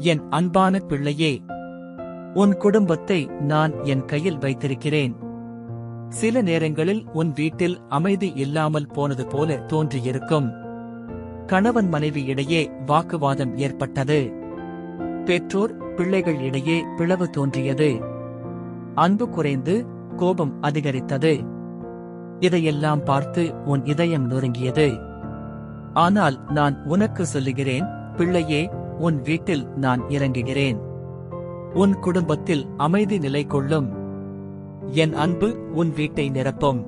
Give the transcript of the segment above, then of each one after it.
என் அன்பான பிள்ளையே உன் குடும்பத்தை நான் என் கையில் வைத்திருக்கிறேன். சில நேரங்களில் உன் வீட்டில் அமைதி இல்லாமல் போனது போல தோன்றியிருக்கும். கணவன் மனைவி இடையே வாக்குவாதம் ஏற்பட்டது. பெற்றோர் பிள்ளைகள் இடையே பிளவு தோன்றியது. அன்பு குறைந்து கோபம் அதிகரித்தது. இதையெல்லாம் பார்த்து உன் இதயம் நொறுங்கியது. ஆனால் நான் உனக்கு சொல்லுகிறேன் பிள்ளையே உன் வீட்டில் நான் இறங்குகிறேன். உன் குடும்பத்தில் அமைதி நிலை கொள்ளும் என் அன்பு உன் வீட்டை நிரப்பும்.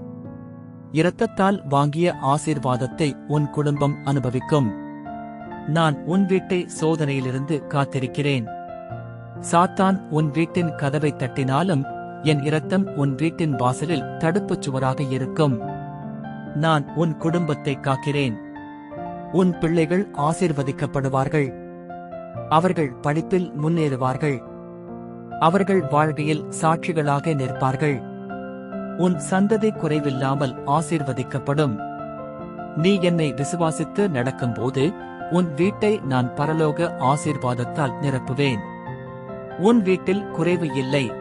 இரத்தத்தால் வாங்கிய ஆசீர்வாதத்தை உன் குடும்பம் அனுபவிக்கும். நான் உன் வீட்டை சோதனையிலிருந்து காத்திருக்கிறேன். சாத்தான் உன் வீட்டின் கதவை தட்டினாலும் என் இரத்தம் உன் வீட்டின் வாசலில் தடுப்புச் சுவராக இருக்கும். நான் உன் குடும்பத்தை காக்கிறேன். உன் பிள்ளைகள் ஆசிர்வதிக்கப்படுவார்கள். அவர்கள் படிப்பில் முன்னேறுவார்கள். அவர்கள் வாழ்க்கையில் சாட்சிகளாக நிற்பார்கள். உன் சந்ததி குறைவில்லாமல் ஆசீர்வதிக்கப்படும். நீ என்னை விசுவாசித்து நடக்கும்போது உன் வீட்டை நான் பரலோக ஆசீர்வாதத்தால் நிரப்புவேன். உன் வீட்டில் குறைவு இல்லை.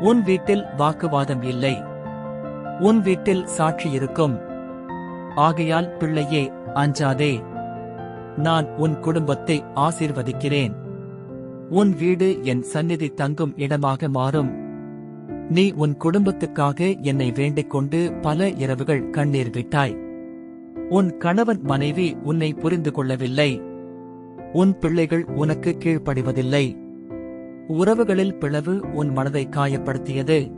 உன் வீட்டில் வாக்குவாதம் இல்லை. உன் வீட்டில் சாட்சி இருக்கும். ஆகையால் பிள்ளையே அஞ்சாதே. நான் உன் குடும்பத்தை ஆசீர்வதிக்கிறேன். உன் வீடு என் சந்நிதி தங்கும் இடமாக மாறும். நீ உன் குடும்பத்துக்காக என்னை வேண்டிக் கொண்டு பல இரவுகள் கண்ணீர் விட்டாய். உன் கணவன் மனைவி உன்னை புரிந்து கொள்ளவில்லை. உன் பிள்ளைகள் உனக்கு கீழ்ப்படிவதில்லை. உறவுகளில் பிளவு உன் மனதை காயப்படுத்தியது.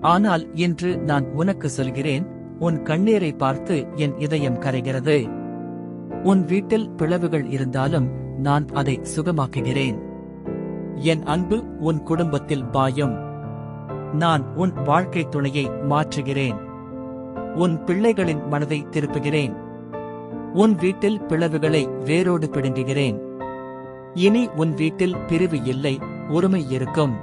ஆனால் இன்று நான் உனக்கு சொல்கிறேன் உன் கண்ணீரை பார்த்து என் இதயம் கரைகிறது. உன் வீட்டில் பிளவுகள் இருந்தாலும் நான் அதை சுகமாக்குகிறேன். என் அன்பு உன் குடும்பத்தில் பாயும். நான் உன் வாழ்க்கை துணையை மாற்றுகிறேன். உன் பிள்ளைகளின் மனதை திருப்புகிறேன். உன் வீட்டில் பிளவுகளை வேரோடு பிடுங்குகிறேன். இனி உன் வீட்டில் பிரிவு இல்லை ஒருமை இருக்கும்.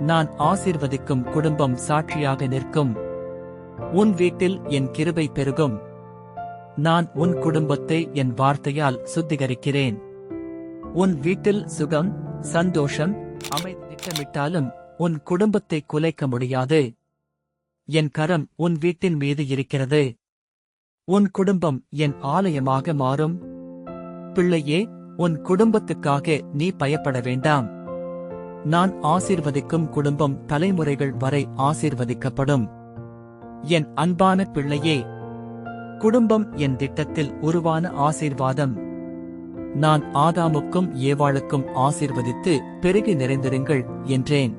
நான் ஆசீர்வதிக்கும் குடும்பம் சாட்சியாக நிற்கும். உன் வீட்டில் என் கிருபை பெருகும். நான் உன் குடும்பத்தை என் வார்த்தையால் சுத்திகரிக்கிறேன். உன் வீட்டில் சுகம் சந்தோஷம் அமைதி திட்டமிட்டாலும் உன் குடும்பத்தை குலைக்க முடியாது. என் கரம் உன் வீட்டின் மீது இருக்கிறது. உன் குடும்பம் என் ஆலயமாக மாறும். பிள்ளையே உன் குடும்பத்துக்காக நீ பயப்பட வேண்டாம். நான் ஆசீர்வதிக்கும் குடும்பம் தலைமுறைகள் வரை ஆசீர்வதிக்கப்படும். என் அன்பான பிள்ளையே குடும்பம் என் திட்டத்தில் உருவான ஆசீர்வாதம். நான் ஆதாமுக்கும் ஏவாளுக்கும் ஆசீர்வதித்து பெருகி நிறைந்திருங்கள் என்றேன்.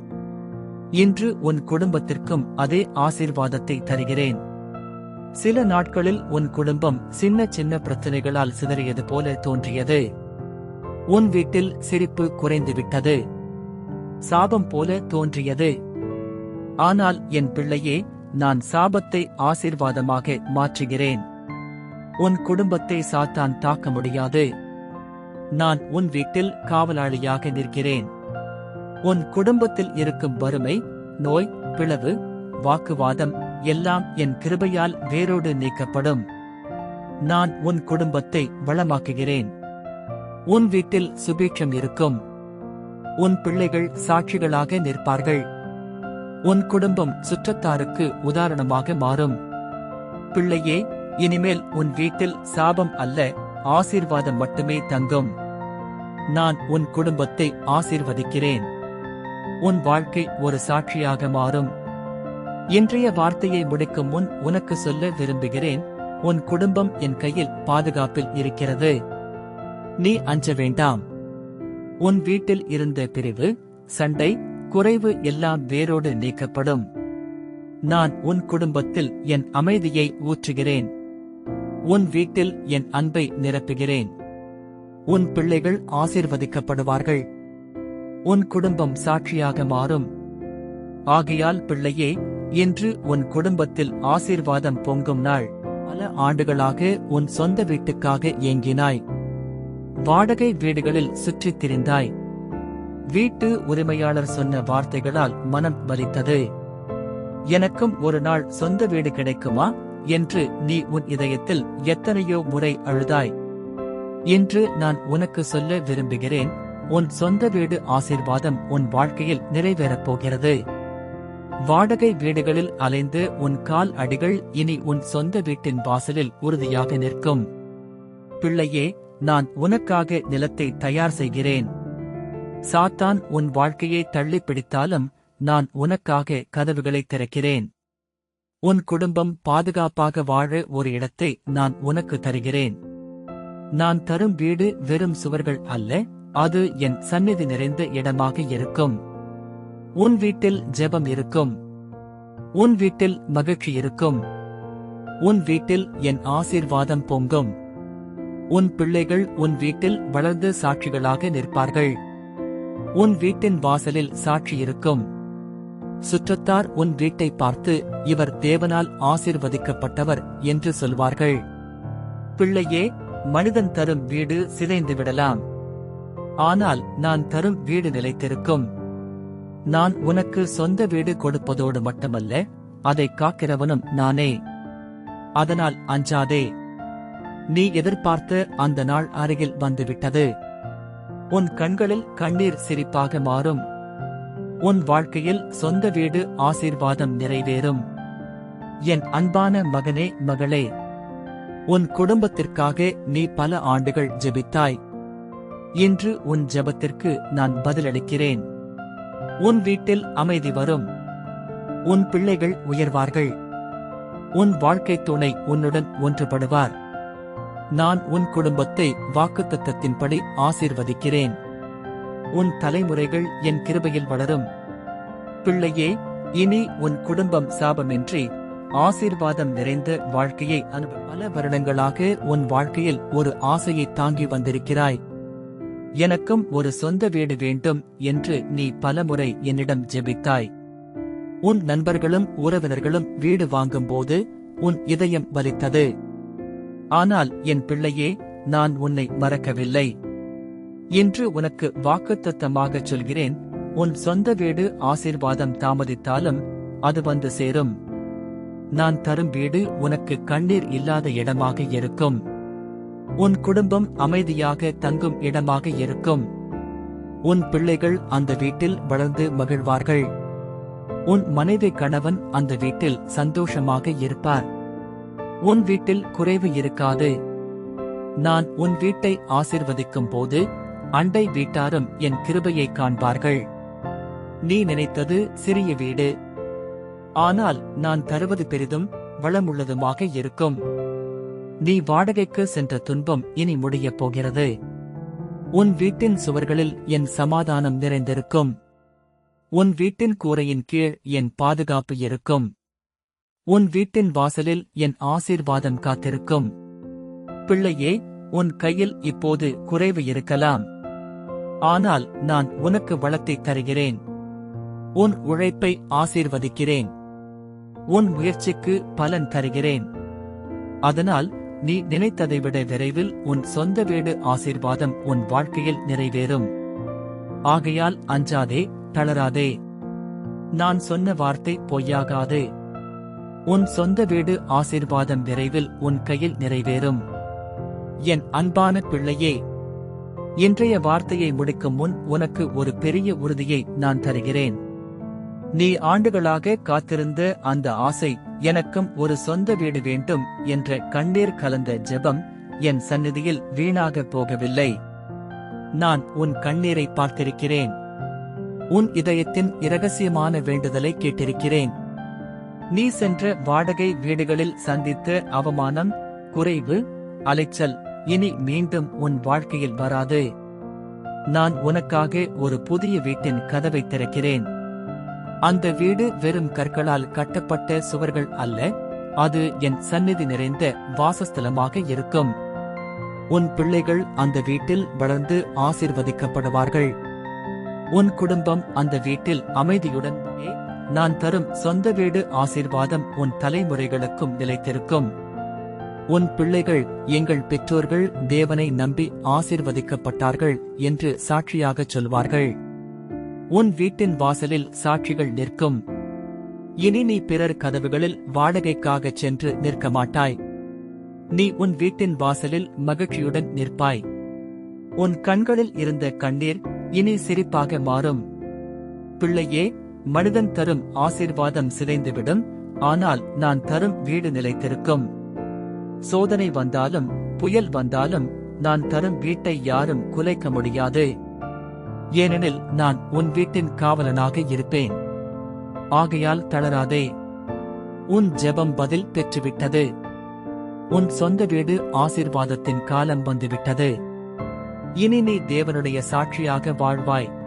இன்று உன் குடும்பத்திற்கும் அதே ஆசீர்வாதத்தை தருகிறேன். சில நாட்களில் உன் குடும்பம் சின்ன சின்ன பிரச்சனைகளால் சிதறியது போல தோன்றியது. உன் வீட்டில் சிரிப்பு குறைந்துவிட்டது. சாபம் போல தோன்றியது. ஆனால் என் பிள்ளையே நான் சாபத்தை ஆசீர்வாதமாக மாற்றுகிறேன். உன் குடும்பத்தை சாத்தான் தாக்க முடியாது. நான் உன் வீட்டில் காவலாளியாக நிற்கிறேன். உன் குடும்பத்தில் இருக்கும் வறுமை நோய் பிளவு வாக்குவாதம் எல்லாம் என் கிருபையால் வேரோடு நீக்கப்படும். நான் உன் குடும்பத்தை வளமாக்குகிறேன். உன் வீட்டில் சுபீட்சம் இருக்கும். உன் பிள்ளைகள் சாட்சிகளாக நிற்பார்கள். உன் குடும்பம் சுற்றத்தாருக்கு உதாரணமாக மாறும். பிள்ளையே இனிமேல் உன் வீட்டில் சாபம் அல்ல ஆசீர்வாதம் மட்டுமே தங்கும். நான் உன் குடும்பத்தை ஆசீர்வதிக்கிறேன். உன் வாழ்க்கை ஒரு சாட்சியாக மாறும். இன்றைய வார்த்தையை முடிக்கும் முன் உனக்கு சொல்ல விரும்புகிறேன் உன் குடும்பம் என் கையில் பாதுகாப்பில் இருக்கிறது. நீ அஞ்ச வேண்டாம். உன் வீட்டில் இருந்த பிரிவு சண்டை குறைவு எல்லாம் வேரோடு நீக்கப்படும். நான் உன் குடும்பத்தில் என் அமைதியை ஊற்றுகிறேன். உன் வீட்டில் என் அன்பை நிரப்புகிறேன். உன் பிள்ளைகள் ஆசீர்வதிக்கப்படுவார்கள். உன் குடும்பம் சாட்சியாக மாறும். ஆகையால் பிள்ளையே இன்று உன் குடும்பத்தில் ஆசீர்வாதம் பொங்கும் நாள். பல ஆண்டுகளாக உன் சொந்த வீட்டுக்காக ஏங்கினாய். வாடகை வீடுகளில் சுற்றித் திரிந்தாய். வீட்டு உரிமையாளர் சொன்ன வார்த்தைகளால் மனம் வலித்தது. எனக்கும் ஒரு நாள் சொந்த வீடு கிடைக்குமா? என்று நீ உன் இதயத்தில் எத்தனையோ முறை அழுதாய். இன்று நான் உனக்கு சொல்ல விரும்புகிறேன் உன் சொந்த வீடு ஆசீர்வாதம் உன் வாழ்க்கையில் நிறைவேறப் போகிறது. வாடகை வீடுகளில் அலைந்து உன் கால் அடிகள் இனி உன் சொந்த வீட்டின் வாசலில் உறுதியாக நிற்கும். பிள்ளையே நான் உனக்காக நிலத்தை தயார் செய்கிறேன். சாத்தான் உன் வாழ்க்கையை தள்ளி பிடித்தாலும் நான் உனக்காக கதவுகளை திறக்கிறேன். உன் குடும்பம் பாதுகாப்பாக வாழ ஒரு இடத்தை நான் உனக்கு தருகிறேன். நான் தரும் வீடு வெறும் சுவர்கள் அல்ல அது என் சந்நிதி நிறைந்த இடமாக இருக்கும். உன் வீட்டில் ஜெபம் இருக்கும். உன் வீட்டில் மகிழ்ச்சி இருக்கும். உன் வீட்டில் என் ஆசீர்வாதம் பொங்கும். உன் பிள்ளைகள் உன் வீட்டில் வளர்ந்து சாட்சிகளாக நிற்பார்கள். உன் வீட்டின் வாசலில் சாட்சி இருக்கும். சுற்றத்தார் உன் வீட்டை பார்த்து இவர் தேவனால் ஆசிர்வதிக்கப்பட்டவர் என்று சொல்வார்கள். பிள்ளையே மனிதன் தரும் வீடு சிதைந்து விடலாம் ஆனால் நான் தரும் வீடு நிலைத்திருக்கும். நான் உனக்கு சொந்த வீடு கொடுப்பதோடு மட்டுமல்ல அதை காக்கிறவனும் நானே. அதனால் அஞ்சாதே. நீ எதிர்பார்த்த அந்த நாள் அருகில் வந்துவிட்டது. உன் கண்களில் கண்ணீர் சிரிப்பாக மாறும். உன் வாழ்க்கையில் சொந்த வீடு ஆசீர்வாதம் நிறைவேறும். என் அன்பான மகனே மகளே உன் குடும்பத்திற்காக நீ பல ஆண்டுகள் ஜெபித்தாய். இன்று உன் ஜெபத்திற்கு நான் பதிலளிக்கிறேன். உன் வீட்டில் அமைதி வரும். உன் பிள்ளைகள் உயர்வார்கள். உன் வாழ்க்கை துணை உன்னுடன் ஒன்றுபடுவார். நான் உன் குடும்பத்தை வாக்குத்தத்தின்படி ஆசீர்வதிக்கிறேன். உன் தலைமுறைகள் என் கிருபையில் வளரும். பிள்ளையே இனி உன் குடும்பம் சாபமின்றி ஆசீர்வாதம் நிறைந்த வாழ்க்கையை அனுபவ பல வருடங்களாக உன் வாழ்க்கையில் ஒரு ஆசையை தாங்கி வந்திருக்கிறாய். எனக்கும் ஒரு சொந்த வீடு வேண்டும் என்று நீ பலமுறை என்னிடம் ஜெபித்தாய். உன் நண்பர்களும் உறவினர்களும் வீடு வாங்கும்போது உன் இதயம் வலித்தது. ஆனால் என் பிள்ளையே நான் உன்னை மறக்கவில்லை. இன்று உனக்கு வாக்குத்தத்தமாகச் சொல்கிறேன். உன் சொந்த வீடு ஆசீர்வாதம் தாமதித்தாலும் அது வந்து சேரும். நான் தரும் வீடு உனக்கு கண்ணீர் இல்லாத இடமாக இருக்கும். உன் குடும்பம் அமைதியாக தங்கும் இடமாக இருக்கும். உன் பிள்ளைகள் அந்த வீட்டில் வளர்ந்து மகிழ்வார்கள். உன் மனைவி கணவன் அந்த வீட்டில் சந்தோஷமாக இருப்பார். உன் வீட்டில் குறைவு இருக்காது. நான் உன் வீட்டை ஆசிர்வதிக்கும் போது அண்டை வீட்டாரும் என் கிருபையை காண்பார்கள். நீ நினைத்தது சிறிய வீடு. ஆனால் நான் தருவது பெரிதும் வளமுள்ளதுமாக இருக்கும். நீ வாடகைக்கு சென்ற துன்பம் இனி முடியப் போகிறது. உன் வீட்டின் சுவர்களில் என் சமாதானம் நிறைந்திருக்கும். உன் வீட்டின் கூரையின் கீழ் என் பாதுகாப்பு இருக்கும். உன் வீட்டின் வாசலில் என் ஆசீர்வாதம் காத்திருக்கும். பிள்ளையே உன் கையில் இப்போது குறைவு இருக்கலாம். ஆனால் நான் உனக்கு வளத்தை தருகிறேன். உன் உழைப்பை ஆசீர்வதிக்கிறேன். உன் முயற்சிக்கு பலன் தருகிறேன். அதனால் நீ நினைத்ததை விட விரைவில் உன் சொந்த வீடு ஆசீர்வாதம் உன் வாழ்க்கையில் நிறைவேறும். ஆகையால் அஞ்சாதே தளராதே. நான் சொன்ன வார்த்தை பொய்யாகாது. உன் சொந்த வீடு ஆசீர்வாதம் விரைவில் உன் கையில் நிறைவேறும். என் அன்பான பிள்ளையே இன்றைய வார்த்தையை முடிக்கும் முன் உனக்கு ஒரு பெரிய உறுதியை நான் தருகிறேன். நீ ஆண்டுகளாக காத்திருந்த அந்த ஆசை எனக்கும் ஒரு சொந்த வீடு வேண்டும் என்ற கண்ணீர் கலந்த ஜெபம் என் சந்நிதியில் வீணாக போகவில்லை. நான் உன் கண்ணீரை பார்த்திருக்கிறேன். உன் இதயத்தின் இரகசியமான வேண்டுதலை கேட்டிருக்கிறேன். நீ சென்ற வாடகை வீடுகளில் சந்தித்த அவமானம் குறைவு அலைச்சல் இனி மீண்டும் உன் வாழ்க்கையில் வராது. நான் உனக்காக ஒரு புதிய வீட்டின் கதவை திறக்கிறேன். அந்த வீடு வெறும் கற்களால் கட்டப்பட்ட சுவர்கள் அல்ல அது என் சந்நிதி நிறைந்த வாசஸ்தலமாக இருக்கும். உன் பிள்ளைகள் அந்த வீட்டில் வளர்ந்து ஆசிர்வதிக்கப்படுவார்கள். உன் குடும்பம் அந்த வீட்டில் அமைதியுடன் நான் தரும் சொந்த வீடு ஆசீர்வாதம் உன் தலைமுறைகளுக்கும் நிலைத்திருக்கும். உன் பிள்ளைகள் எங்கள் பெற்றோர்கள் தேவனை நம்பி ஆசிர்வதிக்கப்பட்டார்கள் என்று சாட்சியாகச் சொல்வார்கள். உன் வீட்டின் வாசலில் சாட்சிகள் நிற்கும். இனி நீ பிறர் கதவுகளில் வாடகைக்காகச் சென்று நிற்க மாட்டாய். நீ உன் வீட்டின் வாசலில் மகிழ்ச்சியுடன் நிற்பாய். உன் கண்களில் இருந்த கண்ணீர் இனி சிரிப்பாக மாறும். பிள்ளையே மனிதன் தரும் ஆசீர்வாதம் சிதைந்துவிடும் ஆனால் நான் தரும் வீடு நிலைத்திருக்கும். சோதனை வந்தாலும் புயல் வந்தாலும் நான் தரும் வீட்டை யாரும் குலைக்க முடியாது. ஏனெனில் நான் உன் வீட்டின் காவலனாக இருப்பேன். ஆகையால் தளராதே. உன் ஜெபம் பதில் பெற்றுவிட்டது. உன் சொந்த வீடு ஆசீர்வாதத்தின் காலம் வந்துவிட்டது. இனி நீ தேவனுடைய சாட்சியாக வாழ்வாய்.